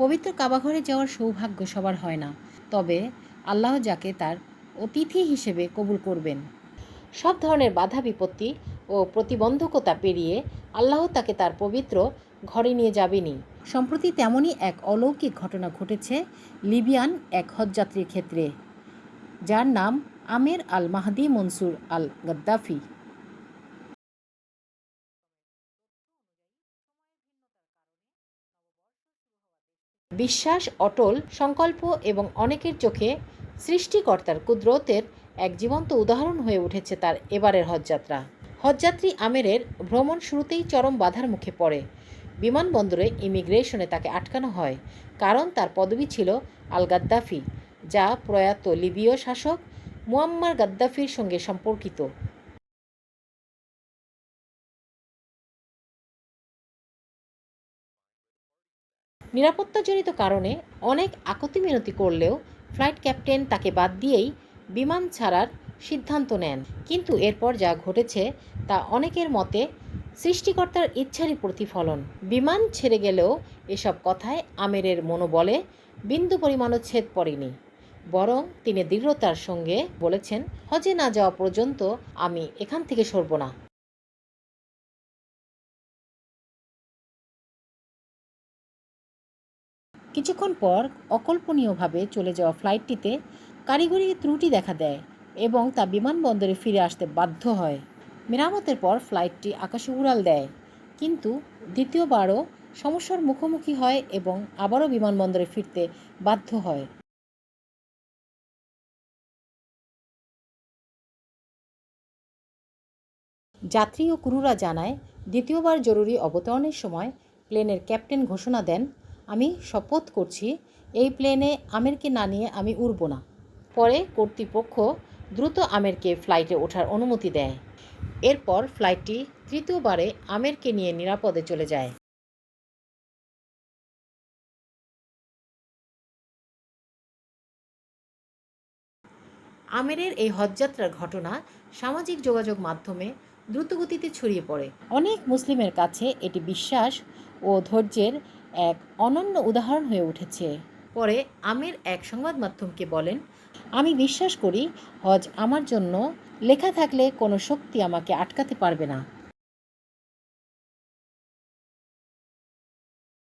পবিত্র কাবাঘরে যাওয়ার সৌভাগ্য সবার হয় না। তবে আল্লাহ যাকে তার অতিথি হিসেবে কবুল করবেন। সব ধরনের বাধা, বিপত্তি ও প্রতিবন্ধকতা পেরিয়ে আল্লাহ তাকে তার পবিত্র ঘরে নিয়ে যাবেনই। সম্প্রতি তেমনই এক অলৌকিক ঘটনা ঘটেছে লিবিয়ান এক হজযাত্রীর ক্ষেত্রে, যার নাম আমের আল মাহদি মনসুর আল গদ্দাফি বিশ্বাস, অটল, সংকল্প এবং অনেকের চোখে সৃষ্টিকর্তার কুদরতের এক জীবন্ত উদাহরণ হয়ে উঠেছে তার এবারের হজযাত্রা। হজযাত্রী আমেরের ভ্রমণ শুরুতেই চরম বাধার মুখে পড়ে। বিমানবন্দরে ইমিগ্রেশনে তাকে আটকানো হয়, কারণ তার পদবি ছিল আল গাদ্দাফি যা প্রয়াত লিবীয় শাসক মুয়াম্মার গাদ্দাফির সঙ্গে সম্পর্কিত। নিরাপত্তাজনিত কারণে অনেক আকতি মিনতি করলেও ফ্লাইট ক্যাপ্টেন তাকে বাদ দিয়েই বিমান ছাড়ার সিদ্ধান্ত নেন। কিন্তু এরপর যা ঘটেছে তা অনেকের মতে সৃষ্টিকর্তার ইচ্ছারই প্রতিফলন। বিমান ছেড়ে গেলেও এসব কথায় আমেরের মনোবলে বিন্দু পরিমাণও ছেদ পড়েনি। বরং তিনি দৃঢ়তার সঙ্গে বলেছেন, হজে না যাওয়া পর্যন্ত আমি এখান থেকে সরব না। কিছুক্ষণ পর অকল্পনীয়ভাবে চলে যাওয়া ফ্লাইটটিতে কারিগরি ত্রুটি দেখা দেয় এবং তা বিমানবন্দরে ফিরে আসতে বাধ্য হয়। মেরামতের পর ফ্লাইটটি আকাশে উড়াল দেয়। কিন্তু দ্বিতীয়বারও সমস্যার মুখোমুখি হয় এবং আবারও বিমানবন্দরে ফিরতে বাধ্য হয়। যাত্রী ও ক্রুরা জানায়, দ্বিতীয়বার জরুরি অবতরণের সময় প্লেনের ক্যাপ্টেন ঘোষণা দেন আমি শপথ করছি, এই প্লেনে আমেরকে না নিয়ে আমি উড়ব না। পরে কর্তৃপক্ষ দ্রুত আমেরকে ফ্লাইটে ওঠার অনুমতি দেয়। এরপর ফ্লাইটটি তৃতীয়বারে আমেরকে নিয়ে নিরাপদে চলে যায়। আমেরের এই হজযাত্রার ঘটনা সামাজিক যোগাযোগ মাধ্যমে দ্রুতগতিতে ছড়িয়ে পড়ে। অনেক মুসলিমের কাছে এটি বিশ্বাস ও ধৈর্যের এক অনন্য উদাহরণ হয়ে উঠেছে। পরে আমির এক সংবাদ মাধ্যমকে বলেন, আমি বিশ্বাস করি হজ আমার জন্য, লেখা থাকলে কোনো শক্তি আমাকে আটকাতে পারবে না।